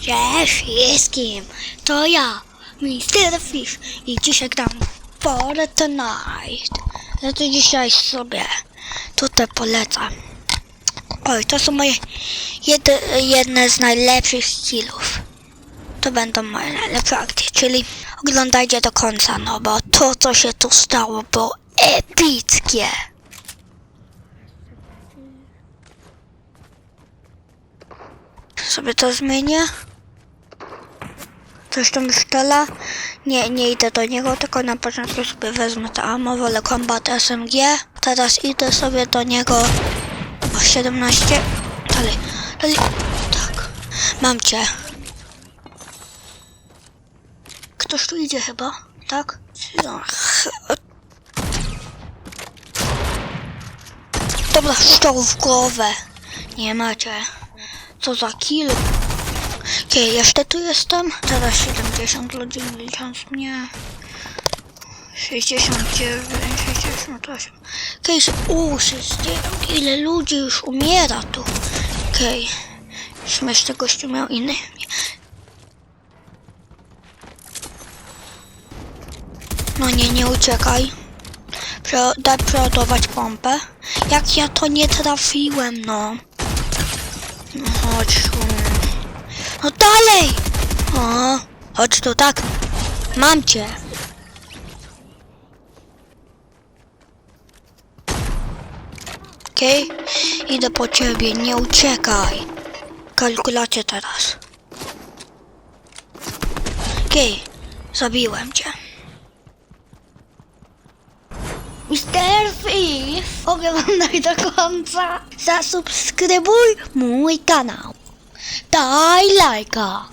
Cześć wszystkim, to ja, Mr. Fish i dzisiaj gram Fortnite. Ja to dzisiaj sobie tutaj polecam. Oj, to są moje jed, jedne z najlepszych skillów. To będą moje najlepsze akcje, czyli oglądajcie do końca, no bo to co się tu stało było epickie. Sobie to zmienię. Coś tam szczela. Nie, nie idę do niego, tylko na początku sobie wezmę to ammo, wolę kombat SMG. Teraz idę sobie do niego o 17. Dalej, dalej. Tak. Mam cię. Ktoś tu idzie chyba, tak? No, Dobra, szczał w głowę. Nie macie. Co za kill. Okej, jeszcze tu jestem. Teraz 70 ludzi licząc mnie. 69, 68. Okej, okay, uuu, 60. Ile ludzi już umiera tu. Okej. Okay. Śmieszny gościu miał inny. No nie, nie uciekaj. Prze daj przeładować pompę. Jak ja to nie trafiłem, no. No chodź tu. Dalej! O, chodź tu, tak. Mam cię. Okej, idę po ciebie, nie uciekaj. Kalkulacie teraz. Okej, zabiłem cię. Mr. Thief, oglądaj do końca. Zasubskrybuj mój kanał. Daj lajka.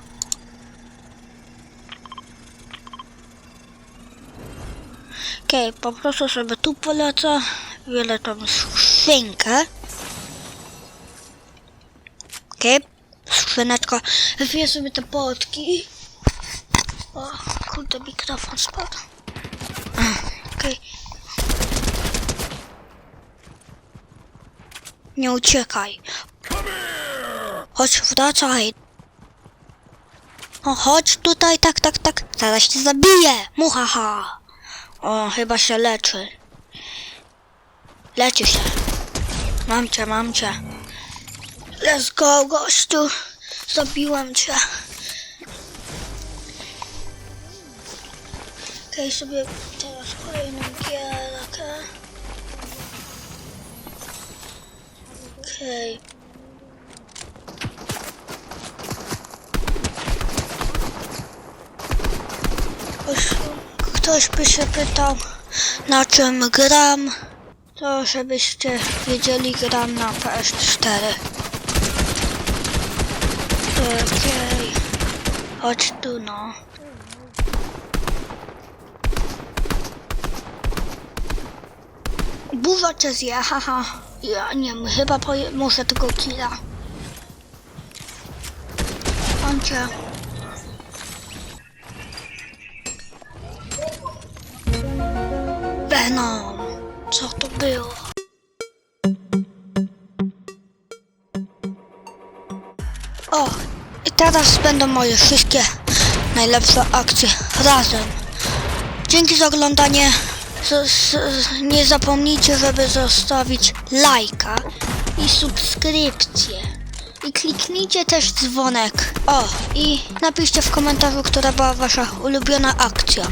Okej, okay, po prostu sobie tu polecę. Wiele tam skrzynkę. Okej, okay. skrzyneczka. Wypiję sobie te potki. O, kurde, mikrofon spadł. Okej. Okay. Nie uciekaj. Chodź, wracaj. O, chodź tutaj, tak, tak, tak. Zaraz cię zabiję. Muhaha. O, chyba się leczy. Leczy się. Mam cię, mam cię. Let's go, gościu. Zabiłem cię. Okej, okay, sobie teraz kolejną gierkę. Okej. Okay. Ktoś, ktoś by się pytał, na czym gram, to żebyście wiedzieli, gram na PS4. Okej. Chodź tu, no. Buwa cię zje, haha. Ja nie wiem, chyba poje- muszę tego killa. On cię. Venom. Co to było? O, i teraz będą moje wszystkie najlepsze akcje razem. Dzięki za oglądanie. Z, z, nie zapomnijcie, żeby zostawić lajka i subskrypcję. I kliknijcie też dzwonek. O, i napiszcie w komentarzu, która była wasza ulubiona akcja.